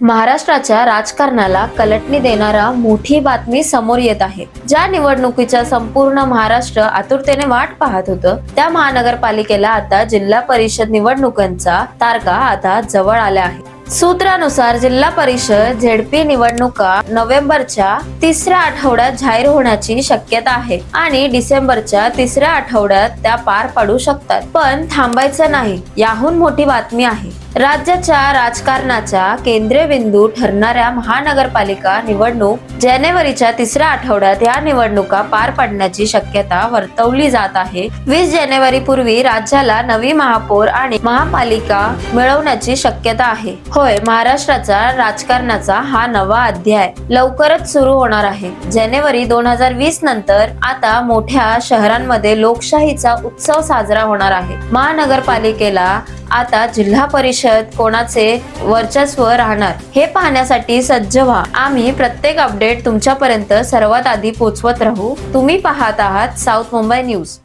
महाराष्ट्राच्या राजकारणाला कलटणी देणारा मोठी बातमी समोर येत आहे. ज्या निवडणुकीच्या संपूर्ण महाराष्ट्र आतुरतेने वाट पाहत होतं त्या महानगरपालिकेला आता जिल्हा परिषद निवडणुकांचा तारखा आता जवळ आल्या आहे. सूत्रानुसार जिल्हा परिषद झेडपी निवडणुका नोव्हेंबरच्या तिसऱ्या आठवड्यात जाहीर होण्याची शक्यता आहे आणि डिसेंबरच्या तिसऱ्या आठवड्यात त्या पार पडू शकतात. पण थांबायचं नाही याहून मोठी बातमी आहे. राज्याच्या राजकारणाच्या केंद्रीय बिंदू ठरणाऱ्या महानगरपालिका निवडणूक जानेवारीच्या तिसऱ्या आठवड्यात या निवडणुका पार पडण्याची शक्यता वर्तवली जात आहे. वीस जानेवारी पूर्वी राज्याला नवी महापौर आणि महापालिका मिळवण्याची शक्यता आहे. होय महाराष्ट्राचा राजकारणाचा हा नवा अध्याय लवकरच सुरू होणार आहे. जानेवारी दोन हजार वीस नंतर आता मोठ्या शहरांमध्ये लोकशाहीचा उत्सव साजरा होणार आहे. महानगरपालिकेला आता जिल्हा परिषद कोणाचे वर्चस्व राहणार हे पाहण्यासाठी सज्ज व्हा. आम्ही प्रत्येक अपडेट तुमच्यापर्यंत सर्वात आधी पोहोचवत राहू. तुम्ही पाहत आहात साऊथ मुंबई न्यूज.